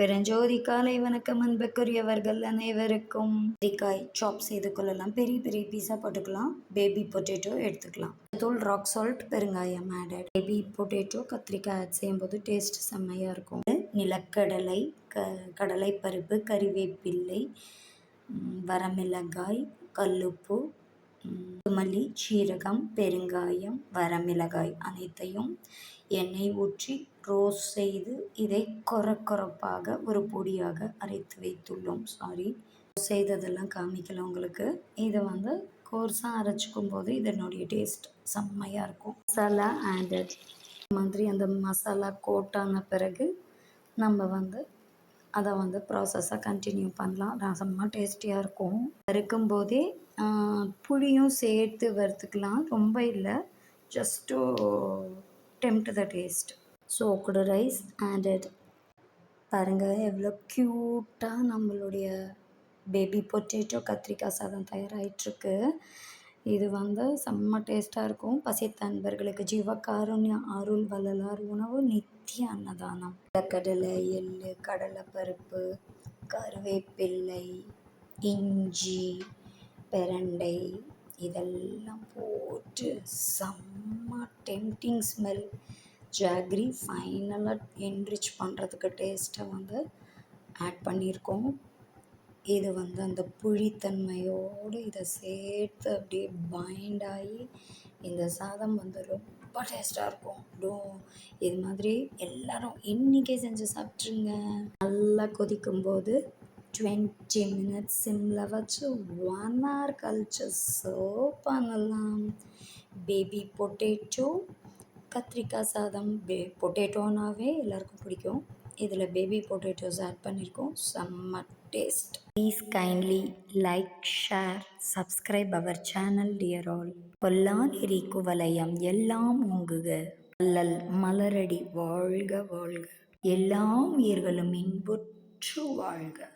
பெருஞ்சோதி காலை வணக்கம் அன்புக்குரியவர்கள் அனைவருக்கும். கத்திரிக்காய் சாப் செய்து கொள்ளலாம். பெரிய பெரிய பீஸா போட்டுக்கலாம். பேபி பொட்டேட்டோ எடுத்துக்கலாம். தூள் ராக் சால்ட் பெருங்காயம் ஆடட் பேபி பொட்டேட்டோ கத்திரிக்காய் ஆட் செய்யும்போது டேஸ்ட் செம்மையாக இருக்கும். நிலக்கடலை க கடலை பருப்பு கறிவேப்பிள்ளை வரமிளகாய் கல்லுப்பு மல்லி சீரகம் பெருங்காயம் வரமிளகாய் அனைத்தையும் எண்ணெய் ஊற்றி ரோஸ் செய்து இதை கொர கொரப்பாக ஒரு பொடியாக அரைத்து வைத்துள்ளோம். சாரி செய்ததெல்லாம் காமிக்கல உங்களுக்கு. இதை வந்து கோர்ஸாக அரைச்சிக்கும் போது இதனுடைய டேஸ்ட் செம்மையாக இருக்கும். மசாலா ஆண்டட் மாதிரி அந்த மசாலா கோட்டான பிறகு நம்ம வந்து அதை வந்து ப்ராசஸாக கண்டினியூ பண்ணலாம். ரசமாக டேஸ்டியாக இருக்கும். அறுக்கும் போதே புளியும் சேர்த்து வறுத்துக்கலாம். ரொம்ப இல்லை. Just to tempt the taste so cute rice added பாருங்கள் எவ்வளோ க்யூட்டாக நம்மளுடைய பேபி பொட்டேட்டோ கத்திரிக்காய் சாதம் தயாராகிட்டுருக்கு இது வந்து செம்ம டேஸ்ட்டாக இருக்கும். பசித்த அன்பர்களுக்கு ஜீவகாருண்ய அருள் வள்ளலார் உணவு நித்திய அன்னதானம். கடலை எள்ளு கடலைப்பருப்பு கருவேப்பிள்ளை இஞ்சி பெரண்டை இதெல்லாம் போட்டு செம்ம டெம்டிங் ஸ்மெல் ஜாக்ரி ஃபைனலாக என்ரிச் பண்ணுறதுக்கு டேஸ்ட்டை வந்து ஆட் பண்ணியிருக்கோம். இது வந்து அந்த புழித்தன்மையோடு இதை சேர்த்து அப்படியே பைண்ட் ஆகி இந்த சாதம் வந்து ரொம்ப டேஸ்ட்டாக இருக்கும். டோ இது மாதிரி எல்லாரும் இன்றைக்கே செஞ்சு சாப்பிட்ருங்க நல்லா கொதிக்கும்போது டுவெண்ட்டி மினிட்ஸ் சிம்மில் வச்சு ஒன் ஹவர் கழிச்சு சர்வ் பண்ணலாம். பேபி பொட்டேட்டோ கத்திரிக்காய் சாதம் பே பொட்டேட்டோனாவே எல்லாருக்கும் பிடிக்கும். இதில் பேபி பொட்டேட்டோஸ் ஆட் பண்ணியிருக்கோம் செம்ம taste please kindly like share subscribe our channel dear all பொல்லாநெறி குவலயம் எல்லாம் ஓங்குக. அல்லல் மலரடி வாழ்க வாழ்க. எல்லா உயிர்களும் இன்புற்று வாழ்க.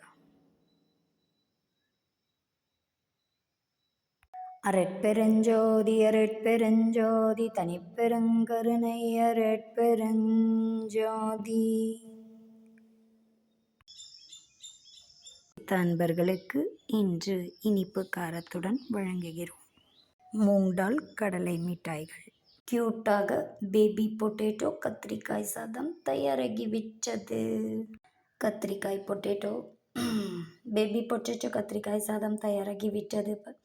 அரட்பெருஞ்சோதி அரட்பெருஞ்சோதி தனிப்பெருங்கருணை அரட்பெருஞ்சோதி. அன்பர்களுக்கு இன்று இனிப்பு காரத்துடன் வழங்குகிறோம். மூங்டால் கடலை மிட்டாய்கள். கியூட்டாக பேபி பொட்டேட்டோ கத்திரிக்காய் சாதம் தயாராகி விட்டது. கத்திரிக்காய் பொட்டேட்டோ பேபி பொட்டேட்டோ கத்திரிக்காய் சாதம் தயாராகி விட்டது.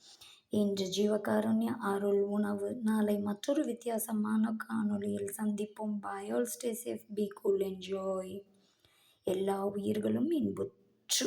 இன்று ஜீவகாருண்ய அருள் உணவு. நாளை மற்றொரு வித்தியாசமான காணொளியில் சந்திப்போம். பயோல் stay safe be cool enjoy எல்லா உயிர்களும் இன்புற்று